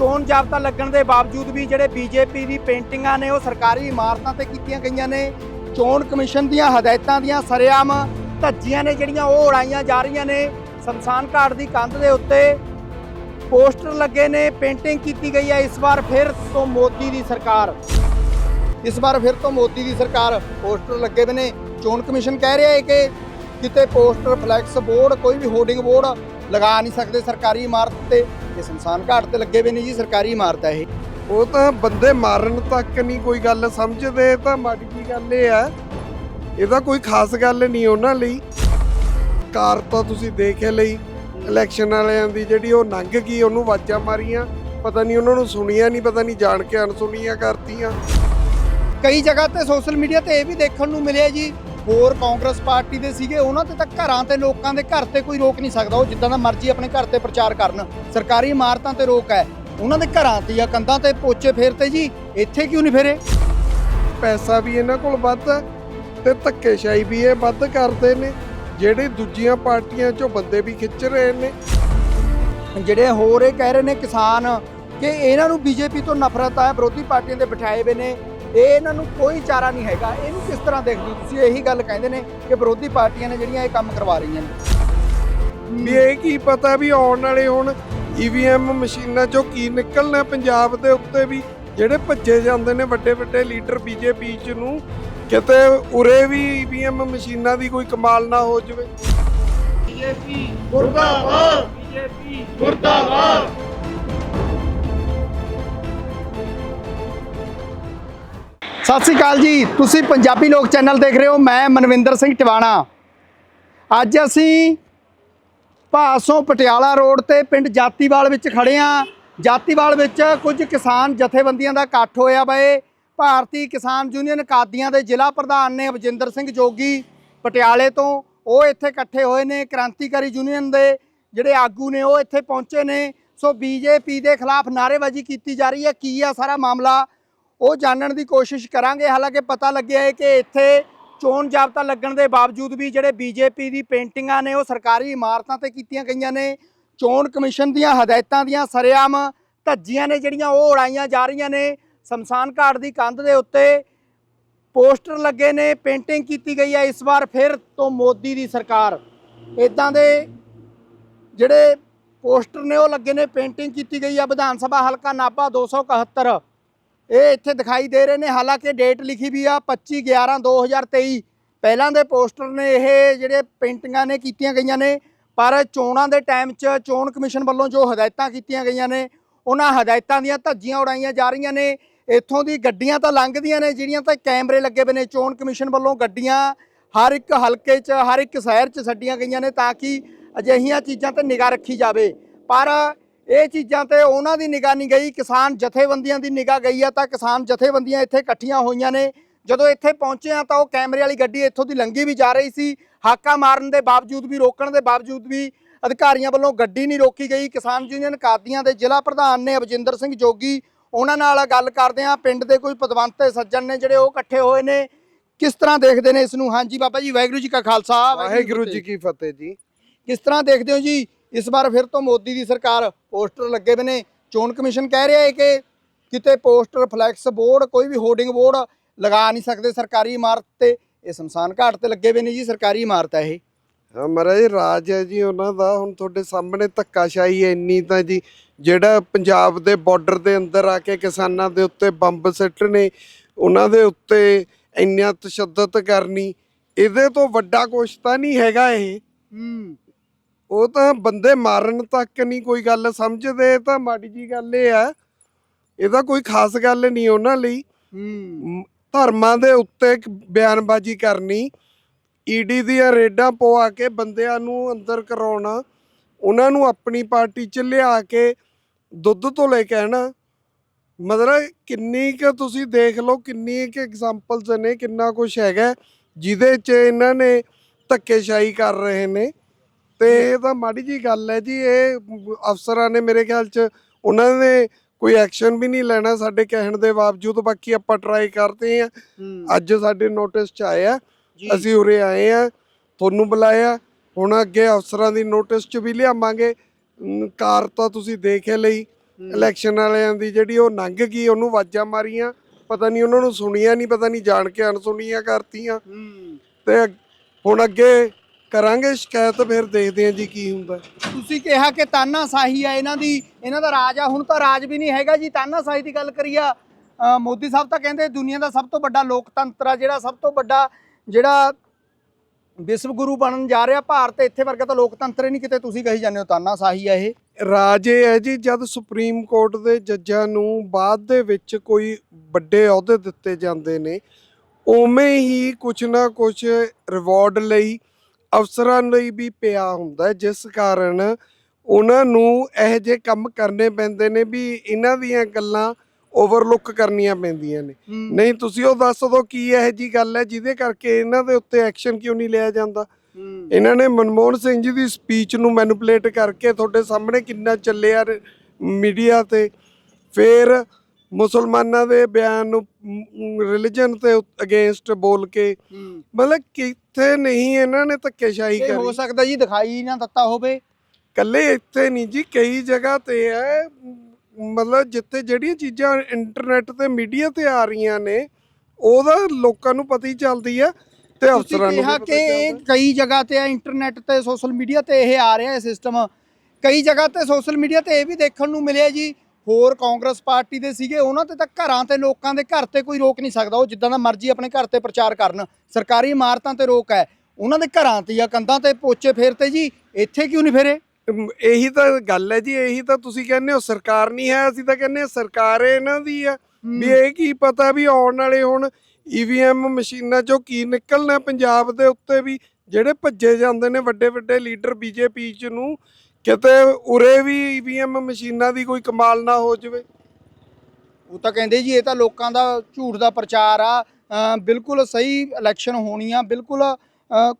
ਚੋਣ ਜਾਬਤਾ ਲੱਗਣ ਦੇ ਬਾਵਜੂਦ ਵੀ ਜਿਹੜੇ ਬੀਜੇਪੀ ਦੀ ਪੇਂਟਿੰਗਾਂ ਨੇ ਉਹ ਸਰਕਾਰੀ ਇਮਾਰਤਾਂ ਤੇ ਕੀਤੀਆਂ ਗਈਆਂ ਨੇ, ਚੋਣ ਕਮਿਸ਼ਨ ਦੀਆਂ ਹਦਾਇਤਾਂ ਦੀਆਂ ਸਰਿਆਮ ਧੱਜੀਆਂ ਨੇ ਜਿਹੜੀਆਂ ਉਹ ਉਡਾਈਆਂ ਜਾ ਰਹੀਆਂ ਨੇ। ਸ਼ਮਸ਼ਾਨ ਘਾਟ ਦੀ ਕੰਧ ਦੇ ਉੱਤੇ ਪੋਸਟਰ ਲੱਗੇ ਨੇ, ਪੇਂਟਿੰਗ ਕੀਤੀ ਗਈ ਹੈ। ਇਸ ਵਾਰ ਫਿਰ ਤੋਂ ਮੋਦੀ ਦੀ ਸਰਕਾਰ। ਇਸ ਵਾਰ ਫਿਰ ਤੋਂ ਮੋਦੀ ਦੀ ਸਰਕਾਰ ਪੋਸਟਰ ਲੱਗੇ ਹੋਏ ਨੇ। ਚੋਣ ਕਮਿਸ਼ਨ ਕਹਿ ਰਿਹਾ ਹੈ ਕਿ ਕਿਤੇ ਪੋਸਟਰ, ਫਲੈਕਸ ਬੋਰਡ, ਕੋਈ ਵੀ ਹੋਰਡਿੰਗ ਬੋਰਡ ਲਗਾ ਨਹੀਂ ਸਕਦੇ। ਸਰਕਾਰੀ ਇਮਾਰਤ ਤੇ ਇਹ ਸ਼ਮਸ਼ਾਨ ਘਾਟ ਤੇ ਲੱਗੇ ਹੋਏ ਨੇ ਜੀ ਸਰਕਾਰੀ ਇਮਾਰਤ ਹੈ ਇਹ। ਉਹ ਤਾਂ ਬੰਦੇ ਮਾਰਨ ਤੱਕ ਨਹੀਂ ਕੋਈ ਗੱਲ ਸਮਝਦੇ ਤਾਂ ਮਾੜੀ ਜੀ ਗੱਲ ਇਹ ਆ ਇਹਦਾ ਕੋਈ ਖਾਸ ਗੱਲ ਨਹੀਂ ਉਹਨਾਂ ਲਈ। ਕਾਰ ਤਾਂ ਤੁਸੀਂ ਦੇਖੇ ਲਈ ਇਲੈਕਸ਼ਨ ਵਾਲਿਆਂ ਦੀ ਜਿਹੜੀ ਉਹ ਲੰਘ ਗਈ ਉਹਨੂੰ ਵਾਜਾਂ ਮਾਰੀਆਂ। ਪਤਾ ਨਹੀਂ ਉਹਨਾਂ ਨੂੰ ਸੁਣੀਆਂ ਨਹੀਂ ਪਤਾ ਨਹੀਂ ਜਾਣ ਕੇ ਅਣਸੁਣੀਆਂ ਕਰਤੀਆਂ। ਕਈ ਜਗ੍ਹਾ ਤੇ ਸੋਸ਼ਲ ਮੀਡੀਆ ਤੇ ਇਹ ਵੀ ਦੇਖਣ ਨੂੰ ਮਿਲਿਆ ਜੀ ਹੋਰ ਕਾਂਗਰਸ ਪਾਰਟੀ ਦੇ ਸੀਗੇ ਉਹਨਾਂ ਤੇ ਤਾਂ ਘਰਾਂ ਤੇ ਲੋਕਾਂ ਦੇ ਘਰ ਤੇ ਕੋਈ ਰੋਕ ਨਹੀਂ ਸਕਦਾ ਉਹ ਜਿੱਦਾਂ ਦਾ ਮਰਜ਼ੀ ਆਪਣੇ ਘਰ ਤੇ ਪ੍ਰਚਾਰ ਕਰਨ। ਸਰਕਾਰੀ ਇਮਾਰਤਾਂ ਤੇ ਰੋਕ ਹੈ ਉਹਨਾਂ ਦੇ ਘਰਾਂ ਤੇ ਜਾਂ ਕੰਧਾਂ ਤੇ ਪੋਚੇ ਫੇਰਤੇ ਜੀ ਇੱਥੇ ਕਿਉਂ ਨਹੀਂ ਫੇਰੇ? ਪੈਸਾ ਵੀ ਇਹਨਾਂ ਕੋਲ ਵੱਧ ਹੈ ਤੇ ਧੱਕੇਸ਼ਾਹੀ ਵੀ ਇਹ ਵੱਧ ਕਰਦੇ ਨੇ ਜਿਹੜੇ ਦੂਜੀਆਂ ਪਾਰਟੀਆਂ ਚੋਂ ਬੰਦੇ ਵੀ ਖਿੱਚ ਰਹੇ ਨੇ। ਜਿਹੜੇ ਹੋਰ ਇਹ ਕਹਿ ਰਹੇ ਨੇ ਕਿਸਾਨ ਕਿ ਇਹਨਾਂ ਨੂੰ ਬੀਜੇਪੀ ਤੋਂ ਨਫ਼ਰਤ ਹੈ ਵਿਰੋਧੀ ਪਾਰਟੀਆਂ ਦੇ ਬਿਠਾਏ ਹੋਏ ਨੇ ਇਹ ਇਹਨਾਂ ਨੂੰ ਕੋਈ ਚਾਰਾ ਨਹੀਂ ਹੈਗਾ। ਇਹਨੂੰ ਕਿਸ ਤਰ੍ਹਾਂ ਦੇਖਦੇ ਤੁਸੀਂ? ਇਹੀ ਗੱਲ ਕਹਿੰਦੇ ਨੇ ਕਿ ਵਿਰੋਧੀ ਪਾਰਟੀਆਂ ਨੇ ਜਿਹੜੀਆਂ ਇਹ ਕੰਮ ਕਰਵਾ ਰਹੀਆਂ ਨੇ। ਵੀ ਇਹ ਕੀ ਪਤਾ ਵੀ ਆਉਣ ਵਾਲੇ ਹੁਣ ਈਵੀਐਮ ਮਸ਼ੀਨਾਂ ਚੋਂ ਕੀ ਨਿਕਲਣਾ ਪੰਜਾਬ ਦੇ ਉੱਤੇ ਵੀ? ਜਿਹੜੇ ਭੱਜੇ ਜਾਂਦੇ ਨੇ ਵੱਡੇ ਵੱਡੇ ਲੀਡਰ ਬੀਜੇਪੀ ਚ ਨੂੰ ਕਿਤੇ ਉਰੇ ਵੀ ਈਵੀਐਮ ਮਸ਼ੀਨਾਂ ਦੀ ਕੋਈ ਕਮਾਲ ਨਾ ਹੋ ਜਾਵੇ। ਬੀਜੇਪੀ ਮੁਰਦਾਬਾਦ ਬੀਜੇਪੀ ਮੁਰਦਾਬਾਦ ਸਤਿ ਸ੍ਰੀ ਅਕਾਲ ਜੀ। ਤੁਸੀਂ ਪੰਜਾਬੀ ਲੋਕ ਚੈਨਲ ਦੇਖ ਰਹੇ ਹੋ, ਮੈਂ ਮਨਵਿੰਦਰ ਸਿੰਘ ਟਿਵਾਣਾ। ਅੱਜ ਅਸੀਂ ਭਾਸੋਂ ਪਟਿਆਲਾ ਰੋਡ ਤੇ ਪਿੰਡ ਜਾਤੀਵਾਲ ਵਿੱਚ ਖੜੇ ਆ। ਜਾਤੀਵਾਲ ਵਿੱਚ ਕੁਝ ਕਿਸਾਨ ਜਥੇਬੰਦੀਆਂ ਦਾ ਇਕੱਠ ਹੋਇਆ ਬਏ ਭਾਰਤੀ ਕਿਸਾਨ ਯੂਨੀਅਨ ਕਾਦੀਆਂ ਦੇ ਜ਼ਿਲ੍ਹਾ ਪ੍ਰਧਾਨ ਨੇ ਅਵਜਿੰਦਰ ਸਿੰਘ ਜੋਗੀ ਪਟਿਆਲੇ ਤੋਂ। ਉਹ ਇੱਥੇ ਇਕੱਠੇ ਹੋਏ ਨੇ, ਕ੍ਰਾਂਤੀਕਾਰੀ ਯੂਨੀਅਨ ਦੇ ਜਿਹੜੇ ਆਗੂ ਨੇ, ਉਹ ਇੱਥੇ ਪਹੁੰਚੇ ਨੇ। ਸੋ ਬੀਜੇਪੀ ਦੇ ਖਿਲਾਫ ਨਾਅਰੇਬਾਜ਼ੀ ਕੀਤੀ ਜਾ ਰਹੀ ਹੈ। ਕੀ ਆ ਸਾਰਾ ਮਾਮਲਾ? ਉਹ ਜਾਣਨ ਦੀ ਕੋਸ਼ਿਸ਼ ਕਰਾਂਗੇ। ਹਾਲਾਂਕਿ ਪਤਾ ਲੱਗਿਆ ਹੈ ਕਿ ਇੱਥੇ ਚੋਣ ਜਾਬਤਾ ਲੱਗਣ ਦੇ ਬਾਵਜੂਦ ਵੀ ਜਿਹੜੇ ਬੀਜੇਪੀ ਦੀ ਪੇਂਟਿੰਗਾਂ ਨੇ, ਉਹ ਸਰਕਾਰੀ ਇਮਾਰਤਾਂ ਤੇ ਕੀਤੀਆਂ ਗਈਆਂ ਨੇ। ਚੋਣ ਕਮਿਸ਼ਨ ਦੀਆਂ ਹਦਾਇਤਾਂ ਦੀਆਂ ਸਰਿਆਮ ਧੱਜੀਆਂ ਨੇ ਜਿਹੜੀਆਂ, ਉਹ ਉਡਾਈਆਂ ਜਾ ਰਹੀਆਂ ਨੇ। ਸ਼ਮਸ਼ਾਨ ਘਾਟ ਦੀ ਕੰਧ ਦੇ ਉੱਤੇ ਪੋਸਟਰ ਲੱਗੇ ਨੇ, ਪੇਂਟਿੰਗ ਕੀਤੀ ਗਈ ਹੈ। ਇਸ ਵਾਰ ਫਿਰ ਤੋਂ ਮੋਦੀ ਦੀ ਸਰਕਾਰ। ਇਦਾਂ ਦੇ ਜਿਹੜੇ ਪੋਸਟਰ ਨੇ, ਉਹ ਲੱਗੇ ਨੇ। ਪੇਂਟਿੰਗ ਕੀਤੀ ਗਈ ਹੈ। ਵਿਧਾਨ ਸਭਾ ਹਲਕਾ ਨਾਭਾ 271 ਇਹ ਇੱਥੇ ਦਿਖਾਈ ਦੇ ਰਹੇ ਨੇ, ਹਾਲਾਂਕਿ ਡੇਟ ਲਿਖੀ ਵੀ ਆ 25 11 2023 ਪਹਿਲਾਂ ਦੇ ਪੋਸਟਰ ਨੇ ਇਹ ਜਿਹੜੇ ਪੇਂਟਿੰਗਾਂ ਨੇ ਕੀਤੀਆਂ ਗਈਆਂ ਨੇ, ਪਰ ਚੋਣਾਂ ਦੇ ਟਾਈਮ 'ਚ ਚੋਣ ਕਮਿਸ਼ਨ ਵੱਲੋਂ ਜੋ ਹਦਾਇਤਾਂ ਕੀਤੀਆਂ ਗਈਆਂ ਨੇ, ਉਹਨਾਂ ਹਦਾਇਤਾਂ ਦੀਆਂ ਧੱਜੀਆਂ ਉਡਾਈਆਂ ਜਾ ਰਹੀਆਂ ਨੇ। ਇੱਥੋਂ ਦੀ ਗੱਡੀਆਂ ਤਾਂ ਲੰਘਦੀਆਂ ਨੇ, ਜਿਹੜੀਆਂ ਤਾਂ ਕੈਮਰੇ ਲੱਗੇ ਹੋਏ ਨੇ, ਚੋਣ ਕਮਿਸ਼ਨ ਵੱਲੋਂ ਗੱਡੀਆਂ ਹਰ ਇੱਕ ਹਲਕੇ 'ਚ, ਹਰ ਇੱਕ ਸ਼ਹਿਰ 'ਚ ਛੱਡੀਆਂ ਗਈਆਂ ਨੇ ਤਾਂ ਕਿ ਅਜਿਹੀਆਂ ਚੀਜ਼ਾਂ ਤੇ ਨਿਗਾਹ ਰੱਖੀ ਜਾਵੇ। ਪਰ ਇਹ ਚੀਜ਼ਾਂ ਤੇ ਉਹਨਾਂ ਦੀ ਨਿਗਾਹ ਨਹੀਂ ਗਈ ਕਿਸਾਨ ਜਥੇਬੰਦੀਆਂ ਦੀ ਨਿਗਾਹ ਗਈ ਆ ਤਾਂ ਕਿਸਾਨ ਜਥੇਬੰਦੀਆਂ ਇੱਥੇ ਇਕੱਠੀਆਂ ਹੋਈਆਂ ਨੇ। ਜਦੋਂ ਇੱਥੇ ਪਹੁੰਚੇ ਆ ਤਾਂ ਉਹ ਕੈਮਰੇ ਵਾਲੀ ਗੱਡੀ ਇੱਥੋਂ ਦੀ ਲੰਘੀ ਵੀ ਜਾ ਰਹੀ ਸੀ। ਹਾਕਾ ਮਾਰਨ ਦੇ ਬਾਵਜੂਦ ਵੀ ਰੋਕਣ ਦੇ ਬਾਵਜੂਦ ਵੀ ਅਧਿਕਾਰੀਆਂ ਵੱਲੋਂ ਗੱਡੀ ਨਹੀਂ ਰੋਕੀ ਗਈ। ਕਿਸਾਨ ਯੂਨੀਅਨ ਕਾਦੀਆਂ ਦੇ ਜ਼ਿਲ੍ਹਾ ਪ੍ਰਧਾਨ ਨੇ ਅਵਜਿੰਦਰ ਸਿੰਘ ਜੋਗੀ ਉਹਨਾਂ ਨਾਲ ਗੱਲ ਕਰਦੇ ਆ। ਪਿੰਡ ਦੇ ਕੋਈ ਪਦਵੰਤ ਸੱਜਣ ਨੇ ਜਿਹੜੇ ਉਹ ਇਕੱਠੇ ਹੋਏ ਨੇ। ਕਿਸ ਤਰ੍ਹਾਂ ਦੇਖਦੇ ਨੇ ਇਸ ਨੂੰ? ਹਾਂਜੀ ਬਾਬਾ ਜੀ ਵਾਹਿਗੁਰੂ ਜੀ ਕਾ ਖਾਲਸਾ ਵਾਹਿਗੁਰੂ ਜੀ ਕੀ ਫਤਿਹ ਜੀ। ਕਿਸ ਤਰ੍ਹਾਂ ਦੇਖਦੇ ਹੋ ਜੀ? ਇਸ ਵਾਰ ਫਿਰ ਤੋਂ ਮੋਦੀ ਦੀ ਸਰਕਾਰ ਪੋਸਟਰ ਲੱਗੇ ਹੋਏ ਨੇ ਚੋਣ ਕਮਿਸ਼ਨ ਕਹਿ ਰਿਹਾ ਹੈ ਕਿ ਕਿਤੇ ਪੋਸਟਰ ਫਲੈਕਸ ਬੋਰਡ ਕੋਈ ਵੀ ਹੋਰਡਿੰਗ ਬੋਰਡ ਲਗਾ ਨਹੀਂ ਸਕਦੇ ਸਰਕਾਰੀ ਇਮਾਰਤ ਤੇ। ਇਹ ਸ਼ਮਸ਼ਾਨ ਘਾਟ ਤੇ ਲੱਗੇ ਹੋਏ ਨੇ ਜੀ ਸਰਕਾਰੀ ਇਮਾਰਤ ਹੈ ਇਹ। ਹਾਂ ਮਹਾਰਾਜ ਰਾਜ ਹੈ ਜੀ ਉਹਨਾਂ ਦਾ। ਹੁਣ ਤੁਹਾਡੇ ਸਾਹਮਣੇ ਧੱਕਾਸ਼ਾਹੀ ਹੈ ਇੰਨੀ ਤਾਂ ਜੀ। ਜਿਹੜਾ ਪੰਜਾਬ ਦੇ ਬਾਰਡਰ ਦੇ ਅੰਦਰ ਆ ਕੇ ਕਿਸਾਨਾਂ ਦੇ ਉੱਤੇ ਬੰਬ ਸਿੱਟਣੇ ਉਹਨਾਂ ਦੇ ਉੱਤੇ ਇੰਨਾ ਤਸ਼ੱਦਦ ਕਰਨੀ ਇਹਦੇ ਤੋਂ ਵੱਡਾ ਕੁਛ ਤਾਂ ਨਹੀਂ ਹੈਗਾ ਇਹ। ਹੂੰ। ਉਹ ਤਾਂ ਬੰਦੇ ਮਾਰਨ ਤੱਕ ਨਹੀਂ ਕੋਈ ਗੱਲ ਸਮਝਦੇ ਤਾਂ ਮਾੜੀ ਜੀ ਗੱਲ ਇਹ ਆ ਇਹਦਾ ਕੋਈ ਖਾਸ ਗੱਲ ਨਹੀਂ ਉਹਨਾਂ ਲਈ। ਧਰਮਾਂ ਦੇ ਉੱਤੇ ਬਿਆਨਬਾਜ਼ੀ ਕਰਨੀ ਈਡੀ ਦੀਆਂ ਰੇਡਾਂ ਪਵਾ ਕੇ ਬੰਦਿਆਂ ਨੂੰ ਅੰਦਰ ਕਰਾਉਣਾ ਉਹਨਾਂ ਨੂੰ ਆਪਣੀ ਪਾਰਟੀ 'ਚ ਲਿਆ ਕੇ ਦੁੱਧ ਤੋਂ ਲੈ ਕੇ ਆਣਾ ਮਤਲਬ ਕਿੰਨੀ ਕੁ ਤੁਸੀਂ ਦੇਖ ਲਓ ਕਿੰਨੀ ਕੁ ਐਗਜ਼ਾਮਪਲਸ ਨੇ ਕਿੰਨਾ ਕੁਝ ਹੈਗਾ ਜਿਹਦੇ 'ਚ ਇਹਨਾਂ ਨੇ ਧੱਕੇਸ਼ਾਹੀ ਕਰ ਰਹੇ ਨੇ। ਤੇ ਇਹ ਤਾਂ ਮਾੜੀ ਜੀ ਗੱਲ ਹੈ ਜੀ ਇਹ ਅਫਸਰਾਂ ਨੇ ਮੇਰੇ ਖਿਆਲ 'ਚ ਉਹਨਾਂ ਨੇ ਕੋਈ ਐਕਸ਼ਨ ਵੀ ਨਹੀਂ ਲੈਣਾ ਸਾਡੇ ਕਹਿਣ ਦੇ ਬਾਵਜੂਦ ਬਾਕੀ ਆਪਾਂ ਟਰਾਈ ਕਰਦੇ ਆ ਅੱਜ ਸਾਡੇ ਨੋਟਿਸ 'ਚ ਆਇਆ ਅਸੀਂ ਉਰੇ ਆਏ ਆ ਤੁਹਾਨੂੰ ਬੁਲਾਇਆ ਹੁਣ ਅੱਗੇ ਅਫਸਰਾਂ ਦੀ ਨੋਟਿਸ 'ਚ ਵੀ ਲਿਆਵਾਂਗੇ। ਕਾਰ ਤਾਂ ਤੁਸੀਂ ਦੇਖੇ ਲਈ ਇਲੈਕਸ਼ਨ ਵਾਲਿਆਂ ਦੀ ਜਿਹੜੀ ਉਹ ਲੰਘ ਗਈ ਉਹਨੂੰ ਆਵਾਜ਼ਾਂ ਮਾਰੀਆਂ ਪਤਾ ਨਹੀਂ ਉਹਨਾਂ ਨੂੰ ਸੁਣੀਆਂ ਨਹੀਂ ਪਤਾ ਨਹੀਂ ਜਾਣ ਕੇ ਅਣਸੁਣੀਆਂ ਕਰਤੀਆਂ। ਤੇ ਹੁਣ ਅੱਗੇ ਕਰਾਂਗੇ ਸ਼ਿਕਾਇਤ ਫਿਰ ਦੇਖਦੇ ਹਾਂ ਜੀ ਕੀ ਹੁੰਦਾ। ਤੁਸੀਂ ਕਿਹਾ ਕਿ ਤਾਨਾਸ਼ਾਹੀ ਆ ਇਹਨਾਂ ਦੀ ਇਹਨਾਂ ਦਾ ਰਾਜ ਆ ਹੁਣ ਤਾਂ ਰਾਜ ਵੀ ਨਹੀਂ ਹੈਗਾ ਜੀ। ਤਾਨਾਸ਼ਾਹੀ ਦੀ ਗੱਲ ਕਰੀਆ ਮੋਦੀ ਸਾਹਿਬ ਤਾਂ ਕਹਿੰਦੇ ਦੁਨੀਆ ਦਾ ਸਭ ਤੋਂ ਵੱਡਾ ਲੋਕਤੰਤਰ ਆ ਜਿਹੜਾ ਸਭ ਤੋਂ ਵੱਡਾ ਜਿਹੜਾ ਵਿਸ਼ਵ ਗੁਰੂ ਬਣਨ ਜਾ ਰਿਹਾ ਭਾਰਤ ਇੱਥੇ ਵਰਗਾ ਤਾਂ ਲੋਕਤੰਤਰ ਹੀ ਨਹੀਂ ਕਿਤੇ। ਤੁਸੀਂ ਕਹੀ ਜਾਂਦੇ ਹੋ ਤਾਨਾਸ਼ਾਹੀ ਆ ਇਹ। ਰਾਜ ਹੈ ਜੀ ਜਦ ਸੁਪਰੀਮ ਕੋਰਟ ਦੇ ਜੱਜਾਂ ਨੂੰ ਬਾਅਦ ਦੇ ਵਿੱਚ ਕੋਈ ਵੱਡੇ ਅਹੁਦੇ ਦਿੱਤੇ ਜਾਂਦੇ ਨੇ ਉਵੇਂ ਹੀ ਕੁਛ ਨਾ ਕੁਛ ਰਿਵਾਰਡ ਲਈ ਅਫਸਰਾਂ ਲਈ ਵੀ ਪਿਆ ਹੁੰਦਾ ਜਿਸ ਕਾਰਨ ਉਹਨਾਂ ਨੂੰ ਇਹੋ ਜਿਹੇ ਕੰਮ ਕਰਨੇ ਪੈਂਦੇ ਨੇ ਵੀ ਇਹਨਾਂ ਦੀਆਂ ਗੱਲਾਂ ਓਵਰਲੁੱਕ ਕਰਨੀਆਂ ਪੈਂਦੀਆਂ ਨੇ। ਨਹੀਂ ਤੁਸੀਂ ਉਹ ਦੱਸ ਦਿਓ ਕੀ ਇਹੋ ਜੀ ਗੱਲ ਹੈ ਜਿਹਦੇ ਕਰਕੇ ਇਹਨਾਂ ਦੇ ਉੱਤੇ ਐਕਸ਼ਨ ਕਿਉਂ ਨਹੀਂ ਲਿਆ ਜਾਂਦਾ? ਇਹਨਾਂ ਨੇ ਮਨਮੋਹਨ ਸਿੰਘ ਜੀ ਦੀ ਸਪੀਚ ਨੂੰ ਮੈਨੂਪਲੇਟ ਕਰਕੇ ਤੁਹਾਡੇ ਸਾਹਮਣੇ ਕਿੰਨਾ ਚੱਲਿਆ ਮੀਡੀਆ ਤੇ। ਫਿਰ ਮੁਸਲਮਾਨਾਂ ਦੇ ਬਿਆਨ ਨੂੰ ਰਿਲੀਜਨ ਤੇ ਅਗੇਂਸਟ ਬੋਲ ਕੇ ਮਤਲਬ ਕਿੱਥੇ ਨਹੀਂ ਇਹਨਾਂ ਨੇ ਧੱਕੇਸ਼ਾਹੀ ਇਹ ਹੋ ਕਰੀ। ਸਕਦਾ ਜੀ ਦਿਖਾਈ ਨਾ ਦਿੱਤਾ ਹੋਵੇ। ਕੱਲੇ ਇੱਥੇ ਨਹੀਂ ਜੀ ਕਈ ਜਗ੍ਹਾ ਤੇ ਹੈ। ਮਤਲਬ ਜਿੱਥੇ ਜਿਹੜੀਆਂ ਚੀਜ਼ਾਂ ਇੰਟਰਨੈਟ ਤੇ ਮੀਡੀਆ ਤੇ ਆ ਰਹੀਆਂ ਨੇ ਉਹਦਾ ਲੋਕਾਂ ਨੂੰ ਪਤਾ ਹੀ ਚੱਲਦੀ ਆ ਤੇ ਅਫਸਰਾਂ ਨੂੰ ਕਿਹਾ ਕਿ ਇਹ ਕਈ ਜਗ੍ਹਾ ਤੇ ਆ ਇੰਟਰਨੈਟ ਤੇ ਸੋਸ਼ਲ ਮੀਡੀਆ ਤੇ ਇਹ ਆ ਰਿਹਾ ਹੈ ਸਿਸਟਮ ਕਈ ਜਗ੍ਹਾ ਤੇ ਸੋਸ਼ਲ ਮੀਡੀਆ ਤੇ ਇਹ ਵੀ ਦੇਖਣ ਨੂੰ ਮਿਲਿਆ ਜੀ ਹੋਰ ਕਾਂਗਰਸ ਪਾਰਟੀ ਦੇ ਸੀਗੇ ਉਹਨਾਂ ਤੇ ਤਾਂ ਘਰਾਂ ਤੇ ਲੋਕਾਂ ਦੇ ਘਰ ਤੇ ਕੋਈ ਰੋਕ ਨਹੀਂ ਸਕਦਾ। ਉਹ ਜਿੱਦਾਂ ਦਾ ਮਰਜ਼ੀ ਆਪਣੇ ਘਰ ਤੇ ਪ੍ਰਚਾਰ ਕਰਨ। ਸਰਕਾਰੀ ਇਮਾਰਤਾਂ ਤੇ ਰੋਕ ਹੈ। ਉਹਨਾਂ ਦੇ ਘਰਾਂ ਤੇ ਜਾਂ ਕੰਧਾਂ ਤੇ ਪੋਚੇ ਫੇਰਤੇ ਜੀ ਇੱਥੇ ਕਿਉਂ ਨਹੀਂ ਫੇਰੇ? ਇਹੀ ਤਾਂ ਗੱਲ ਹੈ ਜੀ ਇਹੀ ਤਾਂ ਤੁਸੀਂ ਕਹਿੰਦੇ ਹੋ ਸਰਕਾਰ ਨਹੀਂ ਹੈ ਅਸੀਂ ਤਾਂ ਕਹਿੰਦੇ ਹਾਂ ਸਰਕਾਰ ਇਹਨਾਂ ਦੀ ਆ ਵੀ ਇਹ ਕੀ ਪਤਾ ਵੀ ਆਉਣ ਵਾਲੇ ਹੁਣ ਈਵੀਐਮ ਮਸ਼ੀਨਾਂ ਚੋਂ ਕੀ ਨਿਕਲਣਾ ਪੰਜਾਬ ਦੇ ਉੱਤੇ ਵੀ ਜਿਹੜੇ ਭੱਜੇ ਜਾਂਦੇ ਨੇ ਵੱਡੇ ਵੱਡੇ ਲੀਡਰ ਬੀਜੇਪੀ ਚ ਨੂੰ ਕਿਤੇ ਉਰੇ ਵੀ ਈਵੀਐਮ ਮਸ਼ੀਨਾਂ ਦੀ ਕੋਈ ਕਮਾਲ ਨਾ ਹੋ ਜਾਵੇ। ਉਹ ਤਾਂ ਕਹਿੰਦੇ ਜੀ ਇਹ ਤਾਂ ਲੋਕਾਂ ਦਾ ਝੂਠ ਦਾ ਪ੍ਰਚਾਰ ਆ। ਬਿਲਕੁਲ ਸਹੀ ਇਲੈਕਸ਼ਨ ਹੋਣੀ ਆ ਬਿਲਕੁਲ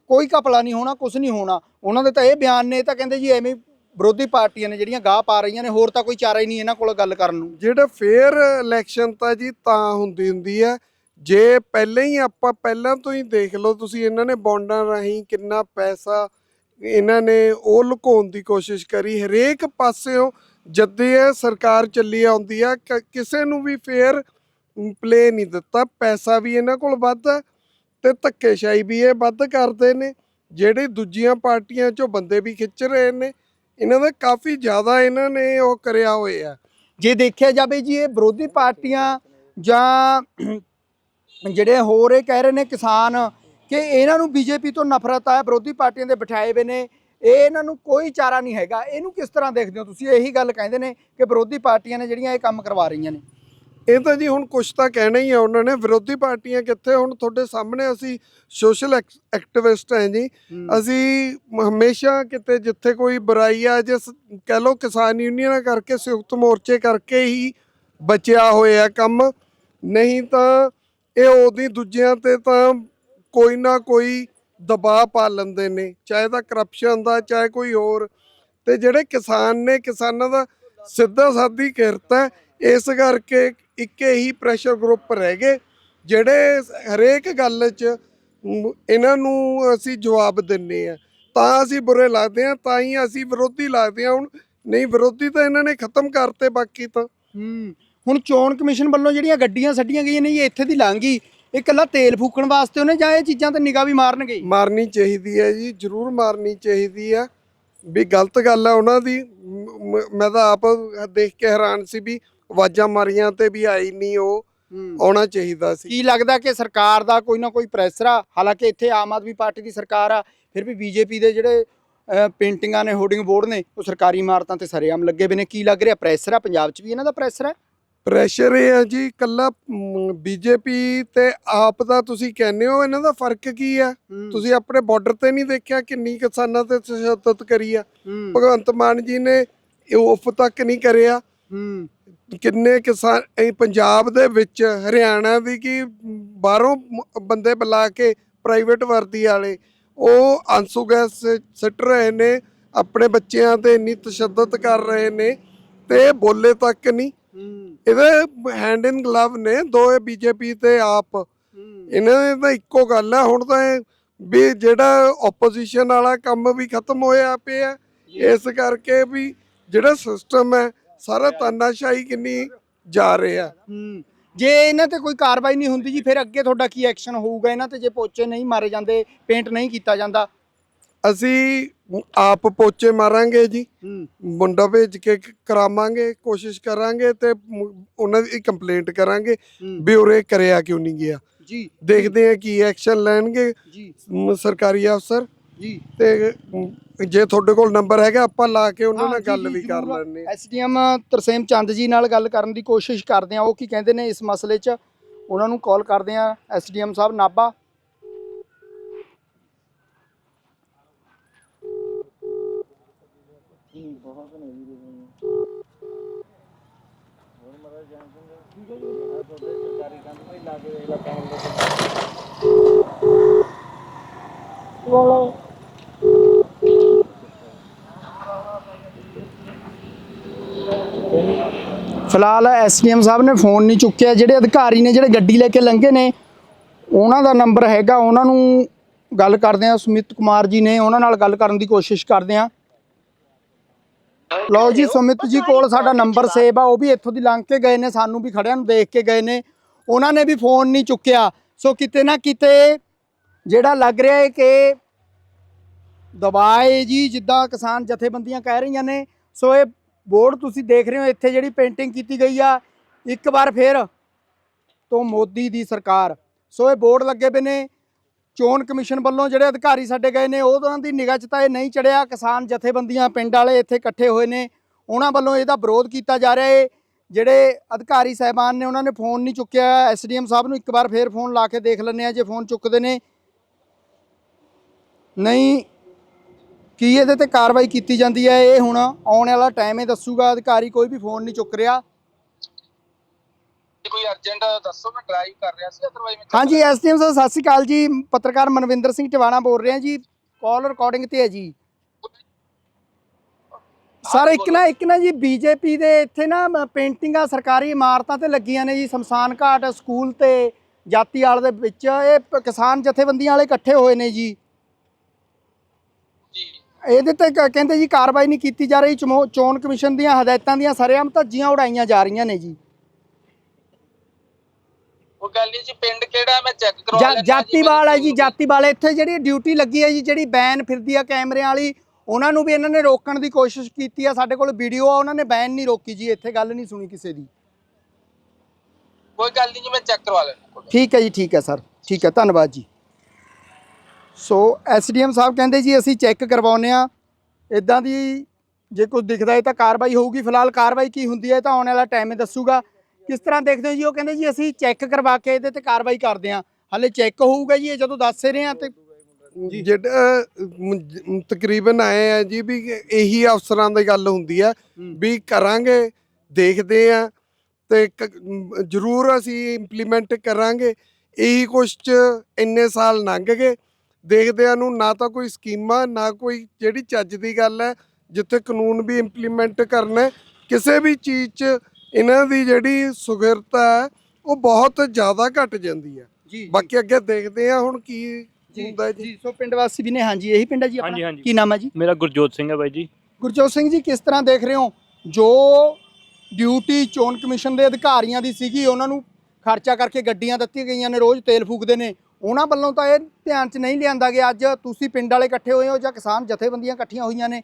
ਕੋਈ ਘਪਲਾ ਨਹੀਂ ਹੋਣਾ ਕੁਝ ਨਹੀਂ ਹੋਣਾ। ਉਹਨਾਂ ਦੇ ਤਾਂ ਇਹ ਬਿਆਨ ਨੇ ਤਾਂ ਕਹਿੰਦੇ ਜੀ ਐਵੇਂ ਵਿਰੋਧੀ ਪਾਰਟੀਆਂ ਨੇ ਜਿਹੜੀਆਂ ਗਾਹ ਪਾ ਰਹੀਆਂ ਨੇ ਹੋਰ ਤਾਂ ਕੋਈ ਚਾਰਾ ਹੀ ਨਹੀਂ ਇਹਨਾਂ ਕੋਲ ਗੱਲ ਕਰਨ ਨੂੰ। ਜਿਹੜਾ ਫੇਅਰ ਇਲੈਕਸ਼ਨ ਤਾਂ ਜੀ ਤਾਂ ਹੁੰਦੀ ਹੁੰਦੀ ਹੈ ਜੇ ਪਹਿਲਾਂ ਹੀ ਆਪਾਂ ਪਹਿਲਾਂ ਤੋਂ ਹੀ ਦੇਖ ਲਓ ਤੁਸੀਂ ਇਹਨਾਂ ਨੇ ਬੌਂਡਾਂ ਰਾਹੀਂ ਕਿੰਨਾ ਪੈਸਾ ਇਹਨਾਂ ਨੇ ਉਹ ਲੁਕਾਉਣ ਦੀ ਕੋਸ਼ਿਸ਼ ਕਰੀ। ਹਰੇਕ ਪਾਸਿਓਂ ਜਦ ਸਰਕਾਰ ਚੱਲੀ ਆਉਂਦੀ ਆ। ਕ- ਕਿਸੇ ਨੂੰ ਵੀ ਫੇਅਰ ਪਲੇ ਨਹੀਂ ਦਿੱਤਾ। ਪੈਸਾ ਵੀ ਇਹਨਾਂ ਕੋਲ ਵੱਧ ਹੈ ਤੇ ਧੱਕੇਸ਼ਾਹੀ ਵੀ ਇਹ ਵੱਧ ਕਰਦੇ ਨੇ। ਜਿਹੜੇ ਦੂਜੀਆਂ ਪਾਰਟੀਆਂ ਚੋਂ ਬੰਦੇ ਵੀ ਖਿੱਚ ਰਹੇ ਨੇ, ਇਹਨਾਂ ਦਾ ਕਾਫੀ ਜ਼ਿਆਦਾ ਇਹਨਾਂ ਨੇ ਉਹ ਕਰਿਆ ਹੋਇਆ ਜੇ ਦੇਖਿਆ ਜਾਵੇ ਜੀ, ਇਹ ਵਿਰੋਧੀ ਪਾਰਟੀਆਂ ਜਾਂ ਜਿਹੜੇ ਹੋਰ ਇਹ ਕਹਿ ਰਹੇ ਨੇ ਕਿਸਾਨ ਕਿ ਇਹਨਾਂ ਨੂੰ ਬੀਜੇਪੀ ਤੋਂ ਨਫ਼ਰਤ ਆ ਵਿਰੋਧੀ ਪਾਰਟੀਆਂ ਦੇ ਬਿਠਾਏ ਹੋਏ ਨੇ। ਇਹ ਇਹਨਾਂ ਨੂੰ ਕੋਈ ਚਾਰਾ ਨਹੀਂ ਹੈਗਾ। ਇਹਨੂੰ ਕਿਸ ਤਰ੍ਹਾਂ ਦੇਖਦੇ ਹੋ ਤੁਸੀਂ? ਇਹੀ ਗੱਲ ਕਹਿੰਦੇ ਨੇ ਕਿ ਵਿਰੋਧੀ ਪਾਰਟੀਆਂ ਨੇ ਜਿਹੜੀਆਂ ਇਹ ਕੰਮ ਕਰਵਾ ਰਹੀਆਂ ਨੇ। ਇਹ ਤਾਂ ਜੀ ਹੁਣ ਕੁਛ ਤਾਂ ਕਹਿਣਾ ਹੀ ਆ ਉਹਨਾਂ ਨੇ। ਵਿਰੋਧੀ ਪਾਰਟੀਆਂ ਕਿੱਥੇ? ਹੁਣ ਤੁਹਾਡੇ ਸਾਹਮਣੇ ਅਸੀਂ ਸੋਸ਼ਲ ਐਕਟਿਵਿਸਟ ਹਾਂ ਜੀ। ਅਸੀਂ ਹਮੇਸ਼ਾ ਕਿਤੇ ਜਿੱਥੇ ਕੋਈ ਬੁਰਾਈ ਆ ਜਿਸ ਕਹਿ ਲਓ ਕਿਸਾਨ ਯੂਨੀਅਨਾਂ ਕਰਕੇ ਸੰਯੁਕਤ ਮੋਰਚੇ ਕਰਕੇ ਹੀ ਬਚਿਆ ਹੋਇਆ ਕੰਮ। ਨਹੀਂ ਤਾਂ ਇਹ ਉਹਦੀ ਦੂਜਿਆਂ ਤੇ ਤਾਂ ਕੋਈ ਨਾ ਕੋਈ ਦਬਾਅ ਪਾ ਲੈਂਦੇ ਨੇ, ਚਾਹੇ ਤਾਂ ਕਰਪਸ਼ਨ ਦਾ, ਚਾਹੇ ਕੋਈ ਹੋਰ। ਤੇ ਜਿਹੜੇ ਕਿਸਾਨ ਨੇ, ਕਿਸਾਨਾਂ ਦਾ ਸਿੱਧਾ ਸਾਦੀ ਕਿਰਤ ਹੈ, ਇਸ ਕਰਕੇ ਇੱਕੇ ਹੀ ਪ੍ਰੈਸ਼ਰ ਗਰੁੱਪ ਰਹਿ ਗਏ, ਜਿਹੜੇ ਹਰੇਕ ਗੱਲ 'ਚ ਇਹਨਾਂ ਨੂੰ ਅਸੀਂ ਜਵਾਬ ਦਿੰਨੇ ਆ। ਤਾਂ ਅਸੀਂ ਬੁਰੇ ਲੱਗਦੇ ਆ, ਤਾਂ ਹੀ ਅਸੀਂ ਵਿਰੋਧੀ ਲੱਗਦੇ ਆ ਹੁਣ। ਨਹੀਂ, ਵਿਰੋਧੀ ਤਾਂ ਇਹਨਾਂ ਨੇ ਖਤਮ ਕਰਤੇ ਬਾਕੀ ਤਾਂ। ਹੂੰ, ਹੁਣ ਚੋਣ ਕਮਿਸ਼ਨ ਵੱਲੋਂ ਜਿਹੜੀਆਂ ਗੱਡੀਆਂ ਛੱਡੀਆਂ ਗਈਆਂ ਨੇ ਜੀ ਇੱਥੇ ਦੀ ਲੰਘੀ ਇਹ ਇਕੱਲਾ ਤੇਲ ਫੂਕਣ ਵਾਸਤੇ ਉਹਨੇ ਜਾਂ ਇਹ ਚੀਜ਼ਾਂ ਤੇ ਨਿਗਾਹ ਵੀ ਮਾਰਨਗੇ ਮਾਰਨੀ ਚਾਹੀਦੀ ਹੈ ਜੀ ਜ਼ਰੂਰ ਮਾਰਨੀ ਚਾਹੀਦੀ ਆ ਵੀ ਗਲਤ ਗੱਲ ਆ ਉਹਨਾਂ ਦੀ। ਮ- ਤਾਂ ਆਪ ਦੇਖ ਕੇ ਹੈਰਾਨ ਸੀ ਵੀ ਆਵਾਜ਼ਾਂ ਮਾਰੀਆਂ ਤੇ ਵੀ ਆਈ ਨਹੀਂ ਉਹ। ਆਉਣਾ ਚਾਹੀਦਾ ਸੀ। ਕੀ ਲੱਗਦਾ ਕਿ ਸਰਕਾਰ ਦਾ ਕੋਈ ਨਾ ਕੋਈ ਪ੍ਰੈਸ਼ਰ ਆ? ਹਾਲਾਂਕਿ ਇੱਥੇ ਆਮ ਆਦਮੀ ਪਾਰਟੀ ਦੀ ਸਰਕਾਰ ਆ ਫਿਰ ਵੀ ਬੀਜੇਪੀ ਦੇ ਜਿਹੜੇ ਪੇਂਟਿੰਗਾਂ ਨੇ ਹੋਰਡਿੰਗ ਬੋਰਡ ਨੇ ਉਹ ਸਰਕਾਰੀ ਇਮਾਰਤਾਂ ਤੇ ਸਰੇਆਮ ਲੱਗੇ ਹੋਏ ਨੇ। ਕੀ ਲੱਗ ਰਿਹਾ? ਪ੍ਰੈਸ਼ਰ ਆ? ਪੰਜਾਬ 'ਚ ਵੀ ਇਹਨਾਂ ਦਾ ਪ੍ਰੈਸ਼ਰ ਹੈ ਪ੍ਰੈਸ਼ਰ ਇਹ ਹੈ ਜੀ ਕੱਲਾ ਬੀਜੇਪੀ ਤੇ ਆਪ ਦਾ ਤੁਸੀਂ ਕਹਿੰਦੇ ਹੋ ਇਹਨਾਂ ਦਾ ਫ਼ਰਕ ਕੀ ਆ? ਤੁਸੀਂ ਆਪਣੇ ਬਾਰਡਰ ਤੇ ਨਹੀਂ ਦੇਖਿਆ ਕਿੰਨੀ ਕਿਸਾਨਾਂ ਤੇ ਤਸ਼ੱਦਦ ਕਰੀ ਆ? ਭਗਵੰਤ ਮਾਨ ਜੀ ਨੇ ਇਹ ਉਫ ਤੱਕ ਨਹੀਂ ਕਰਿਆ। ਕਿੰਨੇ ਕਿਸਾਨ ਪੰਜਾਬ ਦੇ ਵਿੱਚ ਹਰਿਆਣਾ ਦੀ ਕੀ ਬਾਹਰੋਂ ਬੰਦੇ ਬੁਲਾ ਕੇ ਪ੍ਰਾਈਵੇਟ ਵਰਦੀ ਵਾਲੇ ਉਹ ਆਂਸੂ ਗੈਸ ਸਿੱਟ ਰਹੇ ਨੇ ਆਪਣੇ ਬੱਚਿਆਂ ਤੇ ਇੰਨੀ ਤਸ਼ੱਦਦ ਕਰ ਰਹੇ ਨੇ ਤੇ ਬੋਲੇ ਤੱਕ ਨਹੀਂ। ਇਹਦੇ ਹੈਂਡ ਇਨ ਗਲਵ ਨੇ ਦੋਏ ਬੀਜੇਪੀ ਤੇ ਆਪ। ਇਹਨਾਂ ਦੇ ਤਾਂ ਇੱਕੋ ਗੱਲ ਹੈ ਹੁਣ ਤਾਂ ਇਹ ਵੀ ਜਿਹੜਾ ਆਪੋਜੀਸ਼ਨ ਵਾਲਾ ਕੰਮ ਵੀ ਖਤਮ ਹੋਇਆ ਪਿਆ ਇਸ ਕਰਕੇ ਵੀ ਜਿਹੜਾ ਸਿਸਟਮ ਹੈ ਸਾਰਾ ਤਾਨਾਸ਼ਾਹੀ ਕਿੰਨੀ ਜਾ ਰਿਹਾ ਜੇ ਇਹਨਾਂ ਤੇ ਕੋਈ ਕਾਰਵਾਈ ਨਹੀਂ ਹੁੰਦੀ ਜੀ ਫਿਰ ਅੱਗੇ ਤੁਹਾਡਾ ਕੀ ਐਕਸ਼ਨ ਹੋਊਗਾ? ਇਹਨਾਂ ਤੇ ਜੇ ਪੋਚੇ ਨਹੀਂ ਮਾਰੇ ਜਾਂਦੇ ਪੇਂਟ ਨਹੀਂ ਕੀਤਾ ਜਾਂਦਾ। ਅਸੀਂ ਆਪ ਪੋਚੇ ਮਾਰਾਂਗੇ ਜੀ। ਮੁੰਡਾ ਭੇਜ ਕੇ ਕਰਾਵਾਂਗੇ ਕੋਸ਼ਿਸ਼ ਕਰਾਂਗੇ ਤੇ ਉਹਨਾਂ ਦੀ ਕੰਪਲੇਂਟ ਕਰਾਂਗੇ। ਵੀ ਉਰੇ ਕਰਿਆ ਕਿਉਂ ਨਹੀਂ ਗਿਆ? ਜੀ। ਦੇਖਦੇ ਆ ਕੀ ਐਕਸ਼ਨ ਲੈਣਗੇ। ਸਰਕਾਰੀ ਅਫਸਰ। ਜੀ। ਤੇ ਜੇ ਤੁਹਾਡੇ ਕੋਲ ਨੰਬਰ ਹੈਗਾ ਆਪਾਂ ਲਾ ਕੇ ਉਹਨਾਂ ਨਾਲ ਗੱਲ ਵੀ ਕਰ ਲੈਣੇ ਐਸਡੀਐਮ ਤਰਸੇਮ ਚੰਦ ਜੀ ਨਾਲ ਗੱਲ ਕਰਨ ਦੀ ਕੋਸ਼ਿਸ਼ ਕਰਦੇ ਆ ਉਹ ਕੀ ਕਹਿੰਦੇ ਨੇ ਇਸ ਮਸਲੇ 'ਚ? ਉਹਨਾਂ ਨੂੰ ਕਾਲ ਕਰਦੇ ਆ ਐਸਡੀਐਮ ਸਾਹਿਬ ਨਾਭਾ ਫਿਲਹਾਲ ਐਸਡੀਐਮ ਸਾਹਿਬ ਨੇ ਫੋਨ ਨਹੀਂ ਚੁੱਕਿਆ। ਜਿਹੜੇ ਅਧਿਕਾਰੀ ਨੇ ਜਿਹੜੇ ਗੱਡੀ ਲੈ ਕੇ ਲੰਘੇ ਨੇ ਉਹਨਾਂ ਦਾ ਨੰਬਰ ਹੈਗਾ। ਉਹਨਾਂ ਨੂੰ ਗੱਲ ਕਰਦੇ ਆ ਸੁਮਿਤ ਕੁਮਾਰ ਜੀ ਨੇ ਉਹਨਾਂ ਨਾਲ ਗੱਲ ਕਰਨ ਦੀ ਕੋਸ਼ਿਸ਼ ਕਰਦੇ ਆ ਲਓ ਜੀ, ਸੁਮਿਤ ਜੀ ਕੋਲ ਸਾਡਾ ਨੰਬਰ ਸੇਵ ਆ, ਉਹ ਵੀ ਇੱਥੋਂ ਦੀ ਲੰਘ ਕੇ ਗਏ ਨੇ, ਸਾਨੂੰ ਵੀ ਖੜਿਆਂ ਨੂੰ ਦੇਖ ਕੇ ਗਏ ਨੇ। ਉਹਨਾਂ ਨੇ ਵੀ ਫੋਨ ਨਹੀਂ ਚੁੱਕਿਆ। ਸੋ ਕਿਤੇ ਨਾ ਕਿਤੇ ਜਿਹੜਾ ਲੱਗ ਰਿਹਾ ਹੈ ਕਿ ਦਬਾਏ ਜੀ, ਜਿੱਦਾਂ ਕਿਸਾਨ ਜਥੇਬੰਦੀਆਂ ਕਹਿ ਰਹੀਆਂ ਨੇ। ਸੋ ਇਹ ਬੋਰਡ ਤੁਸੀਂ ਦੇਖ ਰਹੇ ਹੋ, ਇੱਥੇ ਜਿਹੜੀ ਪੇਂਟਿੰਗ ਕੀਤੀ ਗਈ ਆ, ਇੱਕ ਵਾਰ ਫੇਰ ਤੋਂ ਮੋਦੀ ਦੀ ਸਰਕਾਰ। ਸੋ ਇਹ ਬੋਰਡ ਲੱਗੇ ਪਏ ਨੇ। ਚੋਣ ਕਮਿਸ਼ਨ ਵੱਲੋਂ ਜਿਹੜੇ ਅਧਿਕਾਰੀ ਸਾਡੇ ਗਏ ਨੇ ਉਹਨਾਂ ਦੀ ਨਿਗਾਹ 'ਚ ਤਾਂ ਇਹ ਨਹੀਂ ਚੜਿਆ। ਕਿਸਾਨ ਜਥੇਬੰਦੀਆਂ, ਪਿੰਡ ਵਾਲੇ ਇੱਥੇ ਇਕੱਠੇ ਹੋਏ ਨੇ। ਉਹਨਾਂ ਵੱਲੋਂ ਇਹਦਾ ਵਿਰੋਧ ਕੀਤਾ ਜਾ ਰਿਹਾ ਹੈ ਜਿਹੜੇ ਅਧਿਕਾਰੀ ਸਹਿਬਾਨ ਨੇ, ਉਹਨਾਂ ਨੇ ਫੋਨ ਨਹੀਂ ਚੁੱਕਿਆ। ਐਸਡੀਐਮ ਸਾਹਿਬ ਨੂੰ ਇੱਕ ਵਾਰ ਫੇਰ ਫੋਨ ਲਾ ਕੇ ਦੇਖ ਲੈਂਦੇ ਆ ਜੇ ਫੋਨ ਚੁੱਕਦੇ ਨੇ। ਨਹੀਂ, ਕੀ ਇਹਦੇ ਤੇ ਕਾਰਵਾਈ ਕੀਤੀ ਜਾਂਦੀ ਹੈ? ਇਹ ਹੁਣ ਆਉਣ ਵਾਲਾ ਟਾਈਮ ਇਹ ਦੱਸੂਗਾ। ਅਧਿਕਾਰੀ ਕੋਈ ਵੀ ਫੋਨ ਨਹੀਂ ਚੁੱਕ ਰਿਹਾ। ਕੋਈ ਅਰਜੈਂਟ ਦੱਸੋ ਮੈਂ ਡਰਾਈਵ ਕਰ ਰਿਹਾ ਸੀ ਅਦਰਵਾਈਜ਼ ਮੈਂ ਹਾਂਜੀ ਐਸਡੀਐਮ ਸਾਹਿਬ ਸਤਿ ਸ਼੍ਰੀ ਅਕਾਲ ਜੀ। ਪੱਤਰਕਾਰ ਮਨਵਿੰਦਰ ਸਿੰਘ ਟਿਵਾਣਾ ਬੋਲ ਰਿਹਾ ਜੀ। ਕਾਲ ਰਿਕਾਰਡਿੰਗ ਤੇ ਹੈ ਜੀ। ਸਰ ਇੱਕ ਨਾ ਇੱਕ ਨਾ ਜੀ ਬੀਜੇਪੀ ਦੇ ਇੱਥੇ ਨਾ ਮ- ਪੇਂਟਿੰਗਾਂ ਸਰਕਾਰੀ ਇਮਾਰਤਾਂ ਤੇ ਲੱਗੀਆਂ ਨੇ ਜੀ ਸ਼ਮਸ਼ਾਨ ਘਾਟ ਸਕੂਲ ਤੇ ਜਾਤੀ ਵਾਲ ਦੇ ਵਿੱਚ। ਇਹ ਪ- ਕਿਸਾਨ ਜਥੇਬੰਦੀਆਂ ਵਾਲੇ ਇਕੱਠੇ ਹੋਏ ਨੇ ਜੀ। ਜੀ। ਇਹਦੇ ਤੇ ਕ- ਕਹਿੰਦੇ ਜੀ ਕਾਰਵਾਈ ਨਹੀਂ ਕੀਤੀ ਜਾ ਰਹੀ। ਚਮੋ- ਚੋਣ ਕਮਿਸ਼ਨ ਦੀਆਂ ਹਦਾਇਤਾਂ ਦੀਆਂ ਸਰੇਆਮ ਧੱਜੀਆਂ ਉਡਾਈਆਂ ਜਾ ਰਹੀਆਂ ਨੇ ਜੀ। ਉਹ ਗੱਲ ਨਹੀਂ ਜੀ ਪਿੰਡ ਕਿਹੜਾ ਹੈ? ਮੈਂ ਚੈੱਕ ਕਰਵਾ ਜਾ- ਲੈਂਦਾ ਜਾਤੀਵਾਲ ਹੈ ਜੀ ਮੇਰੀ ਜਾਤੀਵਾਲ ਇੱਥੇ ਜਿਹੜੀ ਡਿਊਟੀ ਲੱਗੀ ਹੈ ਜੀ ਜਿਹੜੀ ਬੈਨ ਫਿਰਦੀ ਆ ਕੈਮਰਿਆਂ ਵਾਲੀ ਉਹਨਾਂ ਨੂੰ ਵੀ ਇਹਨਾਂ ਨੇ ਰੋਕਣ ਦੀ ਕੋਸ਼ਿਸ਼ ਕੀਤੀ ਆ। ਸਾਡੇ ਕੋਲ ਵੀਡੀਓ ਆ ਉਹਨਾਂ ਨੇ ਬੈਨ ਨਹੀਂ ਰੋਕੀ ਜੀ ਇੱਥੇ ਗੱਲ ਨਹੀਂ ਸੁਣੀ ਕਿਸੇ ਦੀ। ਕੋਈ ਗੱਲ ਨਹੀਂ ਜੀ ਮੈਂ ਚੈੱਕ ਕਰਵਾ ਲੈਂਦਾ ਠੀਕ ਹੈ ਜੀ ਠੀਕ ਹੈ ਸਰ। ਠੀਕ ਹੈ ਧੰਨਵਾਦ ਜੀ। ਸੋ ਐਸਡੀਐਮ ਸਾਹਿਬ ਕਹਿੰਦੇ ਜੀ ਅਸੀਂ ਚੈੱਕ ਕਰਵਾਉਂਦੇ ਆ ਇਦਾਂ ਦੀ ਜੇ ਕੁਝ ਦਿਖਦਾ ਹੈ ਤਾਂ ਕਾਰਵਾਈ ਹੋਊਗੀ। ਫਿਲਹਾਲ ਕਾਰਵਾਈ ਕੀ ਹੁੰਦੀ ਹੈ ਤਾਂ ਆਉਣ ਵਾਲਾ ਟਾਈਮ ਦੱਸੂਗਾ। ਕਿਸ ਤਰ੍ਹਾਂ ਦੇਖਦੇ ਹੋ ਜੀ? ਉਹ ਕਹਿੰਦੇ ਜੀ ਅਸੀਂ ਚੈੱਕ ਕਰਵਾ ਕੇ ਇਹਦੇ ਤੇ ਕਾਰਵਾਈ ਕਰਦੇ ਆ ਹਾਲੇ ਚੈੱਕ ਹੋਊਗਾ ਜੀ ਇਹ ਜਦੋਂ ਦੱਸ ਰਹੇ ਆ ਤੇ ਜਿਹੜਾ ਮ- ਤਕਰੀਬਨ ਆਏ ਆ ਜੀ ਵੀ ਇਹੀ ਅਫਸਰਾਂ ਦੀ ਗੱਲ ਹੁੰਦੀ ਆ ਵੀ ਕਰਾਂਗੇ ਦੇਖਦੇ ਆ ਤੇ ਜ਼ਰੂਰ ਅਸੀਂ ਇੰਪਲੀਮੈਂਟ ਕਰਾਂਗੇ। ਇਹੀ ਕੁਛ ਚ ਇੰਨੇ ਸਾਲ ਲੰਘ ਗਏ। ਦੇਖਦਿਆਂ ਨੂੰ ਨਾ ਤਾਂ ਕੋਈ ਸਕੀਮਾਂ ਨਾ ਕੋਈ ਜਿਹੜੀ ਚੱਜ ਦੀ ਗੱਲ ਹੈ ਜਿੱਥੇ ਕਾਨੂੰਨ ਵੀ ਇੰਪਲੀਮੈਂਟ ਕਰਨਾ ਹੈ, ਕਿਸੇ ਵੀ ਚੀਜ਼ 'ਚ ਇਹਨਾਂ ਦੀ ਜਿਹੜੀ ਸੁਗਿਰਤਾ ਹੈ ਉਹ ਬਹੁਤ ਜ਼ਿਆਦਾ ਘਟ ਜਾਂਦੀ ਹੈ। ਜੀ ਬਾਕੀ ਅੱਗੇ ਦੇਖਦੇ ਆ ਹੁਣ ਕੀ ਹੁੰਦਾ ਹੈ ਜੀ। ਜੀ ਸੋ ਪਿੰਡ ਵਾਸੀ ਵੀ ਨੇ ਹਾਂਜੀ ਇਹੀ ਪਿੰਡ ਹੈ ਜੀ ਆਪਣਾ। ਕੀ ਨਾਮ ਹੈ ਜੀ? ਮੇਰਾ ਗੁਰਜੋਤ ਸਿੰਘ ਹੈ ਬਾਈ ਜੀ। ਗੁਰਜੋਤ ਸਿੰਘ ਜੀ ਕਿਸ ਤਰ੍ਹਾਂ ਦੇਖ ਰਹੇ ਹੋ? ਜੋ ਡਿਊਟੀ ਚੋਣ ਕਮਿਸ਼ਨ ਦੇ ਅਧਿਕਾਰੀਆਂ ਦੀ ਸੀਗੀ ਉਹਨਾਂ ਨੂੰ ਖਰਚਾ ਕਰਕੇ ਗੱਡੀਆਂ ਦਿੱਤੀਆਂ ਗਈਆਂ ਨੇ ਰੋਜ਼ ਤੇਲ ਫੂਕਦੇ ਨੇ। ਉਹਨਾਂ ਵੱਲੋਂ ਤਾਂ ਇਹ ਧਿਆਨ 'ਚ ਨਹੀਂ ਲਿਆਂਦਾ ਗਿਆ ਅੱਜ। ਤੁਸੀਂ ਪਿੰਡ ਵਾਲੇ ਇਕੱਠੇ ਹੋਏ ਹੋ ਜਾਂ ਕਿਸਾਨ ਜਥੇਬੰਦੀਆਂ ਇਕੱਠੀਆਂ ਹੋਈਆਂ ਨੇ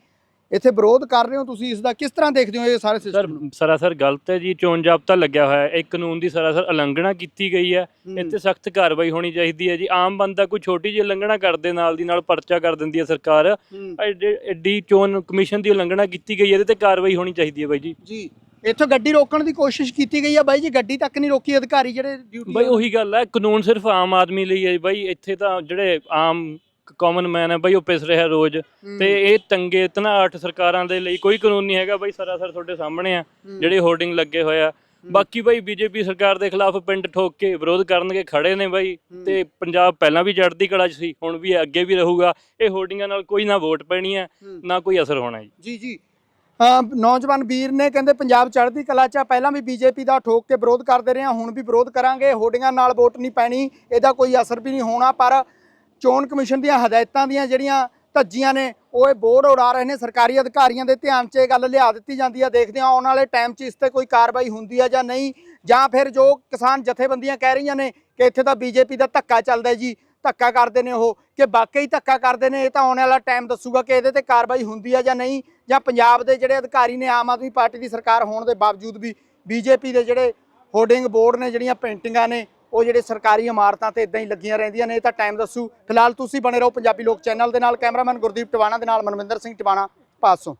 ਇੱਥੇ ਵਿਰੋਧ ਕਰ ਰਹੇ ਹੋ ਤੁਸੀਂ? ਇਸ ਦਾ ਕਿਸ ਤਰ੍ਹਾਂ ਦੇਖਦੇ ਹੋ ਇਹ ਸਾਰੇ ਸਰ ਸਿਸਟਮ ਸਰਾਸਰ ਗਲਤ ਹੈ ਜੀ ਚੋਣ ਜਾਬਤਾ ਲੱਗਿਆ ਹੋਇਆ ਹੈ। ਇਹ ਕਾਨੂੰਨ ਦੀ ਸਰਾਸਰ ਉਲੰਘਣਾ ਕੀਤੀ ਗਈ ਹੈ। ਇੱਥੇ ਸਖਤ ਕਾਰਵਾਈ ਹੋਣੀ ਚਾਹੀਦੀ ਹੈ ਜੀ। ਆਮ ਬੰਦਾ ਕੋਈ ਛੋਟੀ ਜਿਹੀ ਉਲੰਘਣਾ ਕਰਦੇ ਨਾਲ ਦੀ ਨਾਲ ਪਰਚਾ ਕਰ ਦਿੰਦੀ ਹੈ ਸਰਕਾਰ। ਐਡੇ- ਐਡੀ ਚੋਣ ਕਮਿਸ਼ਨ ਦੀ ਉਲੰਘਣਾ ਕੀਤੀ ਗਈ ਹੈ ਇਹਦੇ ਤੇ ਕਾਰਵਾਈ ਹੋਣੀ ਚਾਹੀਦੀ ਹੈ ਬਾਈ ਜੀ। ਜੀ ਇੱਥੋਂ ਗੱਡੀ ਰੋਕਣ ਦੀ ਕੋਸ਼ਿਸ਼ ਕੀਤੀ ਗਈ ਆ ਬਾਈ ਜੀ? ਗੱਡੀ ਤੱਕ ਨਹੀਂ ਰੋਕੀ ਅਧਿਕਾਰੀ ਜਿਹੜੇ ਡਿਊਟੀ ਬਾਈ ਉਹੀ ਗੱਲ ਹੈ ਕਾਨੂੰਨ ਸਿਰਫ ਆਮ ਆਦਮੀ ਲਈ ਹੈ ਬਾਈ ਇੱਥੇ ਤਾਂ ਜਿਹੜੇ ਆਮ ਕਾਮਨ ਮੈਨ ਹੈ ਬਾਈ ਉਹ ਪਿਸ ਰਿਹਾ ਰੋਜ਼। ਤੇ ਇਹ ਤੰਗੇ ਤਨਾਟ ਸਰਕਾਰਾਂ ਦੇ ਲਈ ਕੋਈ ਕਾਨੂੰਨ ਨਹੀਂ ਹੈਗਾ ਬਾਈ ਸਰਾਸਰ ਤੁਹਾਡੇ ਸਾਹਮਣੇ ਆ ਜਿਹੜੇ ਹੋਰਡਿੰਗ ਲੱਗੇ ਹੋਏ ਆ। ਬਾਕੀ ਬਾਈ ਬੀਜੇਪੀ ਸਰਕਾਰ ਦੇ ਖਿਲਾਫ ਪਿੰਡ ਠੋਕ ਕੇ ਵਿਰੋਧ ਕਰਨਗੇ ਖੜੇ ਨੇ ਬਾਈ। ਤੇ ਪੰਜਾਬ ਪਹਿਲਾਂ ਵੀ ਚੜ੍ਹਦੀ ਕਲਾ 'ਚ ਸੀ ਹੁਣ ਵੀ ਅੱਗੇ ਵੀ ਰਹੂਗਾ। ਇਹ ਹੋਰਡਿੰਗਾਂ ਨਾਲ ਕੋਈ ਨਾ ਵੋਟ ਪੈਣੀ ਹੈ ਨਾ ਕੋਈ ਅਸਰ ਹੋਣਾ ਜੀ। ਜੀ ਜੀ। ਨੌਜਵਾਨ ਵੀਰ ਨੇ ਕਹਿੰਦੇ ਪੰਜਾਬ ਚੜ੍ਹਦੀ ਕਲਾ ਚ ਆ, ਪਹਿਲਾਂ ਵੀ ਬੀਜੇਪੀ ਦਾ ਠੋਕ ਕੇ ਵਿਰੋਧ ਕਰਦੇ ਰਹੇ ਹਾਂ ਹੁਣ ਵੀ ਵਿਰੋਧ ਕਰਾਂਗੇ। ਹੋਰਡਿੰਗਾਂ ਨਾਲ ਵੋਟ ਨਹੀਂ ਪੈਣੀ ਇਹਦਾ ਕੋਈ ਅਸਰ ਵੀ ਨਹੀਂ ਹੋਣਾ ਪਰ ਚੋਣ ਕਮਿਸ਼ਨ ਦੀਆਂ ਹਦਾਇਤਾਂ ਦੀਆਂ ਜਿਹੜੀਆਂ ਧੱਜੀਆਂ ਨੇ, ਉਹ ਇਹ ਬੋਰਡ ਉਡਾ ਰਹੇ ਨੇ, ਸਰਕਾਰੀ ਅਧਿਕਾਰੀਆਂ ਦੇ ਧਿਆਨ 'ਚ ਇਹ ਗੱਲ ਲਿਆ ਦਿੱਤੀ ਜਾਂਦੀ ਆ, ਦੇਖਦੇ ਹਾਂ ਆਉਣ ਵਾਲੇ ਟਾਈਮ 'ਚ ਇਸ ਤੇ ਕੋਈ ਕਾਰਵਾਈ ਹੁੰਦੀ ਆ ਜਾਂ ਨਹੀਂ, ਜਾਂ ਫਿਰ ਜੋ ਕਿਸਾਨ ਜਥੇਬੰਦੀਆਂ ਕਹਿ ਰਹੀਆਂ ਨੇ ਕਿ ਇੱਥੇ ਤਾਂ ਬੀਜੇਪੀ ਦਾ ਧੱਕਾ ਚੱਲਦਾ ਜੀ, ਧੱਕਾ ਕਰਦੇ ਨੇ ਉਹ, ਕਿ ਵਾਕਈ ਧੱਕਾ ਕਰਦੇ ਨੇ, ਇਹ ਤਾਂ ਆਉਣ ਵਾਲਾ ਟਾਈਮ ਦੱਸੂਗਾ ਕਿ ਇਹਦੇ ਤੇ ਕਾਰਵਾਈ ਹੁੰਦੀ ਆ ਜਾਂ ਨਹੀਂ, ਜਾਂ ਪੰਜਾਬ ਦੇ ਜਿਹੜੇ ਅਧਿਕਾਰੀ ਨੇ, ਆਮ ਆਦਮੀ ਪਾਰਟੀ ਦੀ ਸਰਕਾਰ ਹੋਣ ਦੇ ਬਾਵਜੂਦ ਵੀ ਬੀਜੇਪੀ ਦੇ ਜਿਹੜੇ ਹੋਰਡਿੰਗ ਬੋਰਡ ਨੇ, ਜਿਹੜੀਆਂ ਪੇਂਟਿੰਗਾਂ ਨੇ ਉਹ ਜਿਹੜੇ ਸਰਕਾਰੀ ਇਮਾਰਤਾਂ ਤੇ ਇਦਾਂ ਹੀ ਲੱਗੀਆਂ ਰਹਿੰਦੀਆਂ ਨੇ, ਇਹ ਤਾਂ ਟਾਈਮ ਦੱਸੂ। ਫਿਲਹਾਲ ਤੁਸੀਂ ਬਣੇ ਰਹੋ ਪੰਜਾਬੀ ਲੋਕ ਚੈਨਲ ਦੇ ਨਾਲ, ਕੈਮਰਾਮੈਨ ਗੁਰਦੀਪ ਟਵਾਣਾ ਦੇ ਨਾਲ, ਮਨਵਿੰਦਰ ਸਿੰਘ ਟਵਾਣਾ, ਪਾਸੋਂ।